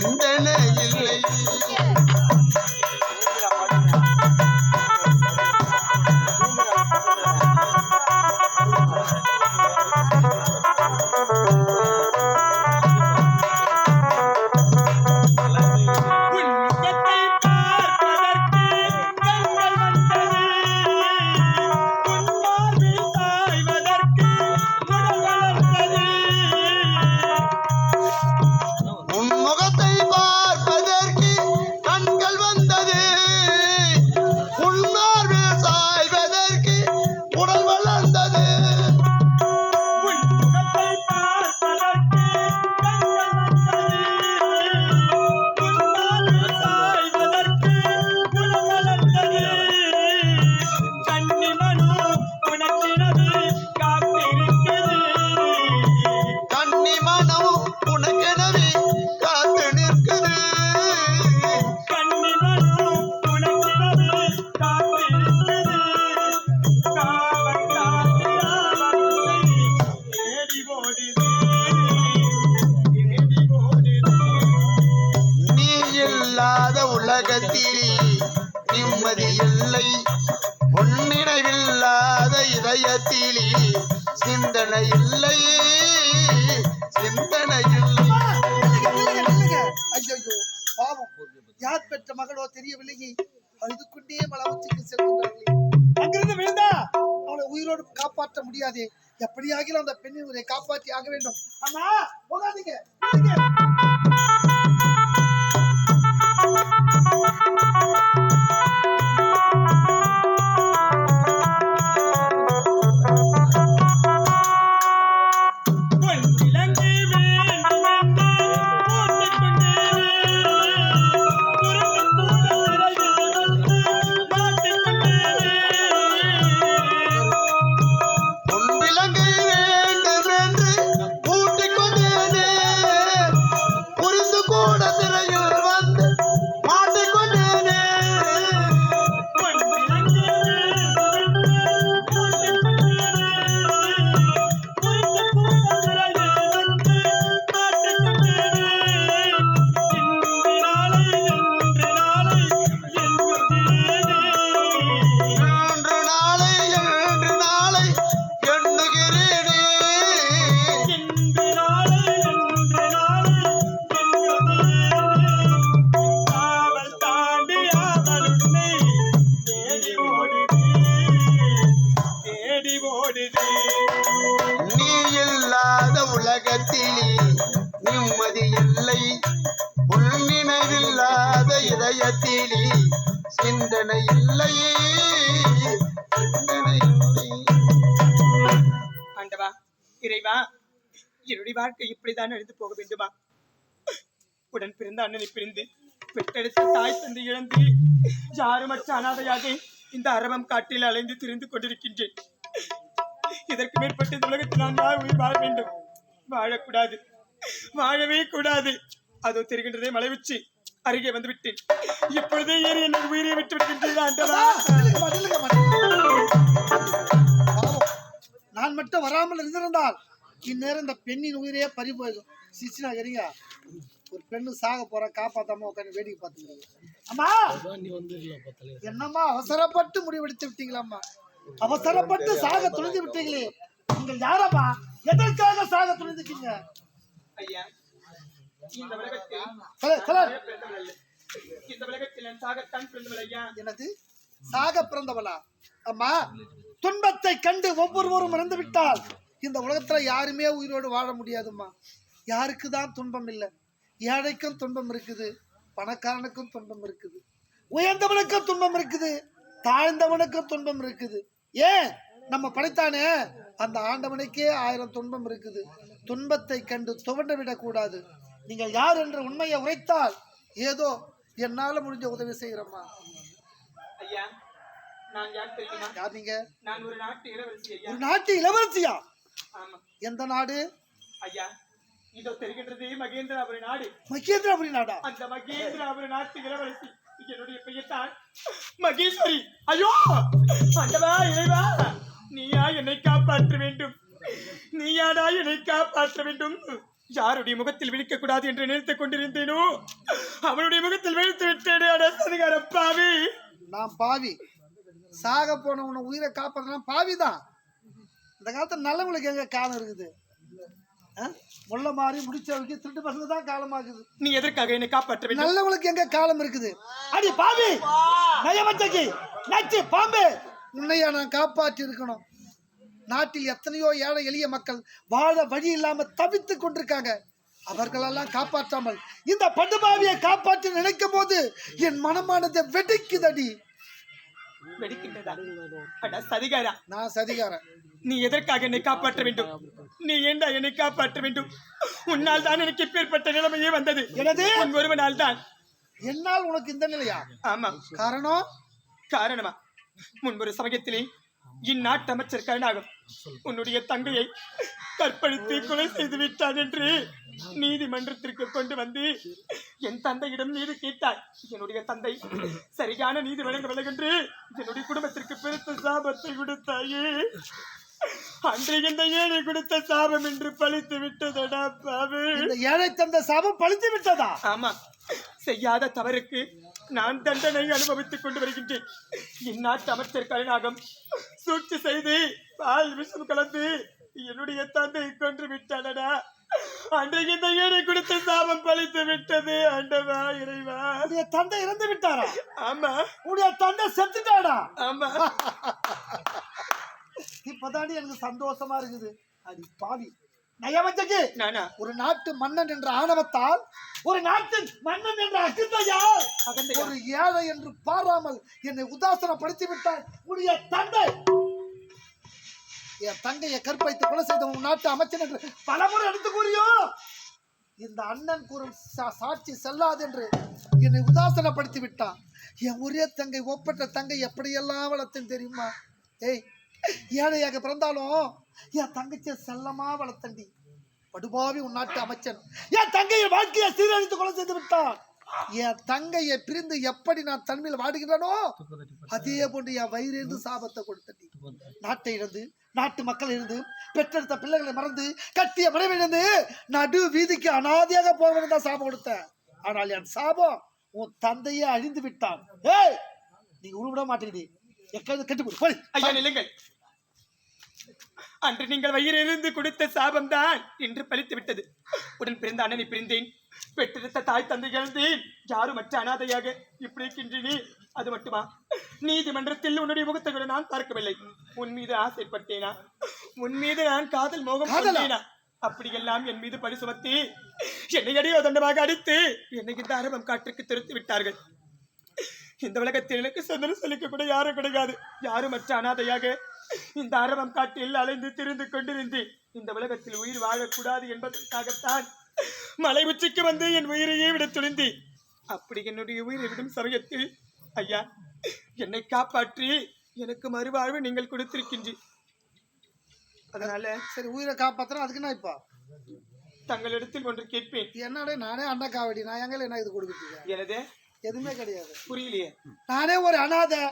சிந்தனையே காட்டிலே நிம்மதி இல்லை. பொன்னினைவில்லாத இதயத்திலே சிந்தனை இல்லை. சிந்தனை இல்லை. ஐயோ பாவம். யார் பெற்ற மகளோ தெரியவில்லையே. அழுது கொண்டே மலவத்துக்கு அங்கிருந்து விழுந்தா அவளை உயிரோடு காப்பாற்ற முடியாது. எப்படியாக அந்த பெண்ணின் உரை காப்பாற்றி ஆக வேண்டும். அம்மா போகாதீங்க. மனத்திலே சிந்தனை இல்லையே ஆண்டவா இறைவா என்னுடைய வாழ்க்கை இப்படிதான் எழுந்து போக வேண்டுமா? உடன் பிறந்த அண்ணனை பிரிந்து பெற்றெடுத்த தாய் தந்து இழந்து யாருமற்ற அனாதையாக இந்த அரவம் காட்டில் அலைந்து திரிந்து கொண்டிருக்கின்றேன். இதற்கு மேற்பட்ட இந்த உலகத்தில் நான் யார் உயிர் வாழ வேண்டும்? வாழக்கூடாது. வாழவே கூடாது. அதோ தெரிகின்றதே மலை மலைவிச்சி. அருகே வந்துவிட்டேன் இப்பொழுதே ஏறி எனக்கு உயிரை விட்டு நான் மட்டும் வராமல் இருந்திருந்தால் இந்நேரம் இந்த பெண்ணின் உயிரையே பறி போயிடும். சிச்சினா கறிங்க ஒரு பெண்ணு சாக போற காப்பாத்தாம உட்காந்து வேடிக்கை பார்த்துக்கிறீங்க அம்மா! என்னம்மா அவசரப்பட்டு முடிவெடுத்து விட்டீங்களாம்மா அவசரப்பட்டு சாக துணிந்து விட்டீங்களே. நீங்கள் யாரம்மா? எதற்காக சாக துணிந்துட்டீங்க ஐயா இந்த உலகத்தில். இந்த சாகத்தான் எனது சாக பிறந்தவளா? அம்மா துன்பத்தை கண்டு ஒவ்வொருவரும் இறந்து விட்டால் இந்த உலகத்துல யாருமே உயிரோடு வாழ முடியாதும்மா. யாருக்கு தான் துன்பம் இல்லை? ஏழைக்கும் துன்பம் இருக்குது பணக்காரனுக்கும் துன்பம் இருக்குது. உயர்ந்தவனுக்கும் துன்பம் இருக்குது தாழ்ந்தவனுக்கும் துன்பம் இருக்குது. ஏன்? நம்ம படைத்தானே அந்த ஆண்டவனுக்கே ஆயிரம் துன்பம் இருக்குது. துன்பத்தை கண்டு துவண்டு விடக்கூடாது. நீங்கள் யார் என்ற உண்மையை உரைத்தால் ஏதோ என்னால முடிஞ்ச உதவி செய்கிறம்மா ஐயா நான் யார் தெரியுமா? யார் நீங்க? நான் ஒரு நாட்டு இளவரசி ஐயா. ஒரு நாட்டு இளவரசியா? ஆமா. எந்த நாடு? ஐயா இதோ தெரிகின்றது மகேந்திராபுரி நாடு. மகேந்திரபுரி நாடா? அந்த மகேந்திராபுரி நாட்டு இளவரசி என்னுடைய பெயர் தான் மகேஸ்வரி. ஐயோ! ஆண்டவா இறைவா நீயா என்னை காப்பாற்ற வேண்டும். நீயாடா என்னை காப்பாற்ற வேண்டும். யாருடைய முகத்தில் விழிக்க கூடாது என்று நினைத்துக் கொண்டிருந்தேனோ? அவனுடைய முகத்தில் விழித்து விட்டேனே அட பாவி. நான் பாவி. சாக போனவனை உயிரை காப்பாற்றலாம் பாவி தான் இந்த காலத்துல நல்லவங்களுக்கு எங்க காலம் இருக்குது? முள்ள மாறி முடிச்சவங்க திருட்டு பசங்க தான் காலமாக்குது நீ எதற்காக என்னை காப்பாற்ற நல்லவங்களுக்கு எங்க காலம் இருக்குது? அடி பாவி. நயமச்சகி நச்சு பாம்பு. உன்னையா நான் காப்பாற்றி இருக்கணும். நாட்டில் எத்தனையோ ஏழை எளிய மக்கள் வாழ வழி இல்லாம தவித்துக் கொண்டிருக்காங்க. அவர்களெல்லாம் காப்பாற்றாமல் இந்த பண்டுபாவியை காப்பாற்றி நினைக்கும் போது என் மனமானது வெடிக்குதடி. வெடிக்கின்றதா? அட சதிகாரா. நான் சதிகாரன். நீ எதற்காக என்னை காப்பாற்ற வேண்டும்? நீ ஏண்டா என்னை காப்பாற்ற வேண்டும்? உன்னால் தான் எனக்கு இப்பேற்பட்ட நிலைமையே வந்தது. எனது உன் ஒருவனால் தான். என்னால் உனக்கு இந்த நிலையா? ஆமாம் காரணம்? காரணமா? முன்பொரு சமயத்திலே இந்நாட்டு அமைச்சர் கருணாகம் உன்னுடைய தங்கையை கற்பழித்து கொலை செய்து விட்டான் என்று நீதிமன்றத்திற்கு கொண்டு வந்து என் தந்தையிடம் நீதி கேட்டாய். என்னுடைய தந்தை சரியான நீதி வழங்கவில்லை என்று என்னுடைய குடும்பத்திற்கு பெருத்த சாபத்தை கொடுத்தாயே. அன்று இந்த ஏழை கொடுத்த சாபம் என்று பழித்து விட்டதடா பாவு. ஏழை தந்த சாபம் பழித்து விட்டதா? ஆமா செய்யாத தவறுக்கு நான் தண்டனை அனுபவித்துக் கொண்டு வருகின்றேன். இந்நாட்டு அமைச்சர் கருணாகம் சூழ்ச்சி செய்து பால் விஷம் கலந்து என்னுடைய தந்தை கொன்று விட்டானடா. அன்றைக்கு இந்த ஏழை கொடுத்த சாபம் பழித்து விட்டது ஆண்டவா இறைவா. உடைய தந்தை இறந்து விட்டாரா? ஆமா. உடைய தந்தை செத்துட்டாடா? ஆமா. இப்பதாண்டி எனக்கு சந்தோஷமா இருக்குது. அடி பாவி. நயவஞ்சக்கு நானா? ஒரு நாட்டு மன்னன் என்ற ஆணவத்தால் ஒரு நாட்டு மன்னன் என்ற அகிந்தையால் அகந்தையா? ஒரு ஏழை என்று பாராமல் என்னை உதாசனப்படுத்தி விட்டால் உடைய தந்தை. என் தங்கையை கற்பழித்து கொலை செய்த உன் நாட்டு அமைச்சன் என்று பலமுறை எடுத்து கூறியோ? இந்த அண்ணன் கூறும் சாட்சி செல்லாது என்று என்னை உதாசனப்படுத்தி விட்டான் என் ஒரே தங்கை ஒப்பற்ற தங்கை எப்படியெல்லாம் வளர்த்தேன் தெரியுமா? ஏய் ஏழையாக பிறந்தாலும் என் தங்கச்சியை செல்லமா வளர்த்தண்டி. படுபாவி உன் நாட்டு அமைச்சன். என் தங்கையை வாழ்க்கையை சீரழித்து கொலை செய்து விட்டான். என் தங்கையை பிரிந்து எப்படி நான் தன்மையில் வாடுகிறானோ அதே போன்று என் வயிறிருந்து சாபத்தை கொடுத்தண்டி. நாட்டை இழந்து நாட்டு மக்கள் இருந்து பெற்றெடுத்த பிள்ளைகளை மறந்து கட்டிய மனைவி இருந்து நடு வீதிக்கு அனாதையாக போகணும் தான் சாபம் கொடுத்தேன். ஆனால் என் சாபம் உன் தந்தையே அழிந்து விட்டான். ஏய் நீ உருவிட மாட்டேங்குது. எக்காவது கெட்டு போய். ஐயா இல்லைங்க அன்று நீங்கள் வயிறிலிருந்து கொடுத்த சாபம்தான் இன்று பலித்து விட்டது உடன் பிறந்த அண்ணனை பிரிந்தேன். பெற்றெடுத்த தாய் தந்தை இழந்தேன். யாரும் மற்ற அனாதையாக இப்படி இருக்கின்றீ அது மட்டுமா? நீதிமன்றத்தில் உன்னுடைய முகத்தை கூட நான் பார்க்கவில்லை. உன் மீது ஆசைப்பட்டேனா? உன் மீது நான் காதல் மோகம் அப்படியெல்லாம் என் மீது பழி சுமத்தி என்னை அடியோ தண்டமாக அடித்து என்னை இந்த அரபம் காற்றுக்கு திருத்தி விட்டார்கள். இந்த உலகத்தில் எனக்கு சொந்தம் சொல்லிக்க கூட யாரும் கிடையாது. யாரும் மற்ற அனாதையாக இந்த அரவம் காட்டில் அலைந்து திரிந்து கொண்டிருந்தேன். இந்த உலகத்தில் உயிர் வாழக்கூடாது என்பதற்காகத்தான் மலை உச்சிக்கு வந்து என் உயிரையே விட துணிந்தேன் அப்படி என்னுடைய உயிரை விடும் சமயத்தில் ஐயா என்னை காப்பாற்றி எனக்கு மறுவாழ்வு நீங்கள் கொடுத்திருக்கின்றீ அதனால சரி உயிரை காப்பாத்துறேன். அதுக்கு நான் இப்போ? தங்களிடத்தில் ஒன்று கேட்பேன். என்னடே நானே அண்ணா காவடி நான் எங்கே என்ன இது கொடுக்குறீங்க எனது? எதுவுமே கிடையாது. புரியலையே. நானே ஒரு அனாதை.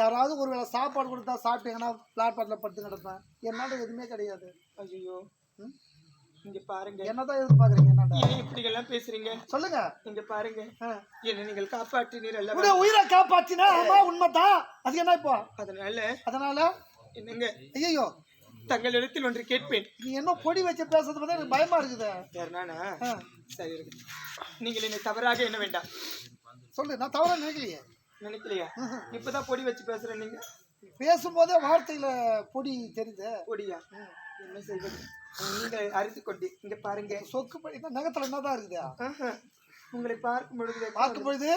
யாராவது ஒரு வேளை சாப்பாடு கொடுத்தா சாப்பிட்டீங்கன்னா பிளாட்பாட்டில் படுத்து கிடப்பேன். என்னால எதுவுமே கிடையாது. ஐயோ இங்க பாருங்க. என்னதான் எதிர்பார்க்கறீங்க என்னடா? ஏன் இப்படி எல்லாம் பேசுறீங்க? சொல்லுங்க. இங்க பாருங்க. என்ன நீங்கள் காப்பாற்றினீர் அல்லவா? உடைய உயிரை காப்பாத்தினா ஆமா உண்மைதான். அது என்ன இப்போ? அதனால அதனால? என்னங்க? ஐயோ தங்களிடத்தில் ஒன்று கேட்பேன். நீ என்ன பொடி வச்சு பேசுறது பார்த்தா எனக்கு பயமா இருக்குது. யார் நானா? ஆ, சரி இருக்கு. நீங்கள் என்னை தவறாக என்ன வேண்டாம். சொல்லு நான் தவறா நினைக்கலையே. நினைக்கலையா? இப்பதான் பொடி வச்சு பேசுறேன் நீங்க? பேசும்போதே வார்த்தையில பொடி தெரியுது. பொடியா? என்ன செய்வது? நீங்கள் அறிந்து கொண்டு இங்க பாருங்க. சொக்கு பொடி நகத்துல என்னதான் இருக்குது. உங்களை பார்க்கும் பொழுது பார்க்கும் பொழுது?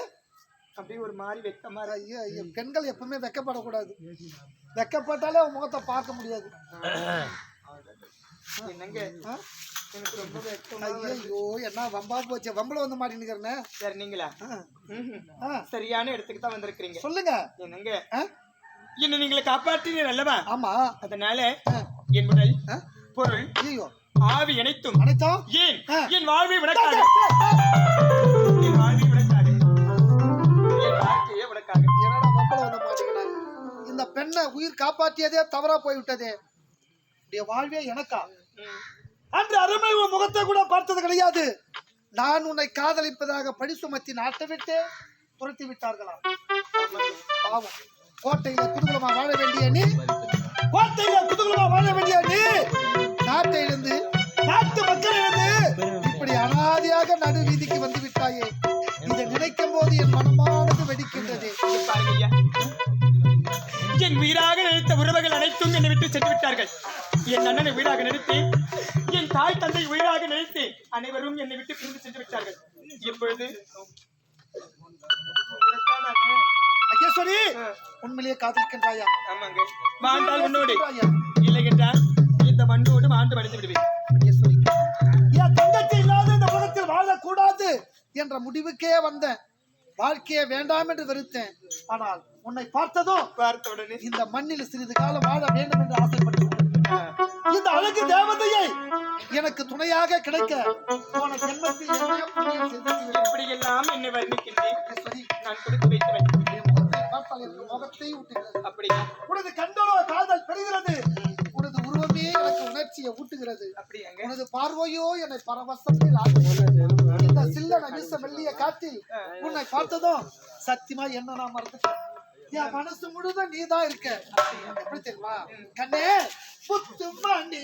அப்படியே ஒரு மாதிரி வெக்கமா. ஐயோ ஐயோ. பெண்கள் எப்பவுமே வெக்கப்படக்கூடாது. வெக்கப்பட்டாலே அவன் முகத்தை பார்க்க முடியாது. என்னங்க? எனக்கு ரொம்ப. ஐயோ என்ன வம்பா போச்சு. வம்பள வந்து மாட்டினுக்கிறேன்னு சரி நீங்களா? சரியான இடத்துக்கு தான் வந்திருக்கிறீங்க. சொல்லுங்க. என்னங்க? என்ன நீங்களை காப்பாற்றினீர் அல்லவா? ஆமா. அதனால என் உடல்? பொருள் ஐயோ ஆவி அனைத்தும் அனைத்தம்? ஏன். என் வாழ்வை விளக்காக என் வாழ்வை என் வாழ்க்கையே விளக்காக என்னடா வம்பள வந்து மாட்டிக்கிறாங்க இந்த பெண்ணை உயிர் காப்பாற்றியதே தவறா போய்விட்டதே. உடைய வாழ்வே எனக்கா. அன்று அருமை உன் முகத்தை கூட பார்த்தது கிடையாது. நான் உன்னை காதலிப்பதாக படி சுமத்தி நாட்டவிட்டு துரத்தி விட்டார்களா? பாவம். கோட்டையில குதூகலமா வாழ வேண்டிய நீ? கோட்டையில குதூகலமா வாழ வேண்டிய நீ? நாட்டையிலிருந்து நாட்டு மக்களிலிருந்து இப்படி அனாதியாக நடு வீதிக்கு வந்து விட்டாயே. இதை நினைக்கும் போது என் மனமானது வெடிக்கின்றது. என் உயிராக நினைத்த உறவுகள் அனைத்தும் என்னை விட்டு சென்று விட்டார்கள். என் அண்ணனை உயிராக நினைத்தேன். என் தாய் தந்தை உயிராக நினைத்தேன் அனைவரும் என்னை விட்டு பிரிந்து சென்று விட்டார்கள் இப்பொழுது. மகேஸ்வரி உண்மையிலேயே காதலிக்கின்றாயா ஆமாங்க. வாழ்ந்தால் உன்னோடு. காதலிக்கின்றாயா? இல்லை என்றால் இந்த மண்ணோடு மாண்டு மடிந்து விடுவேன். மகேஸ்வரி என் தங்கச்சி இல்லாத இந்த உலகத்தில் வாழக்கூடாது என்ற முடிவுக்கே வந்தேன். வாழ்க்கையை வேண்டாம் என்று வெறுத்தேன். ஆனால் உன்னை பார்த்ததும் பார்த்த உடனே இந்த மண்ணில் சிறிது காலம் வாழ வேண்டும் என்று ஆசைப்பட்டேன். இந்த அழகு தேவதையை எனக்கு துணையாக கிடைக்க போன ஜென்மத்தில் என்னையோ புண்ணியம் செய்திருக்கிறேன். எப்படியெல்லாம் என்னை வர்ணிக்கின்றேன். மகேஸ்வரி, நான் கொடுத்து வைத்தவன் என் முகத்தை ஊட்டுகிறது. அப்படியா? உனது கண்களோ காதல் பெறுகிறது. உனது உருவமே எனக்கு உணர்ச்சியை ஊட்டுகிறது. அப்படியாங்க. உனது பார்வையோ என்னை பரவசத்தில் இந்த சில்லன வீச மெல்லிய காற்றில் உன்னை பார்த்ததும் சத்தியமா என்ன நான் மறந்துட்டேன். என் மனசு முழுதும் நீதான் இருக்க. எப்படி தெரியுமா? கண்ணே புத்து மணி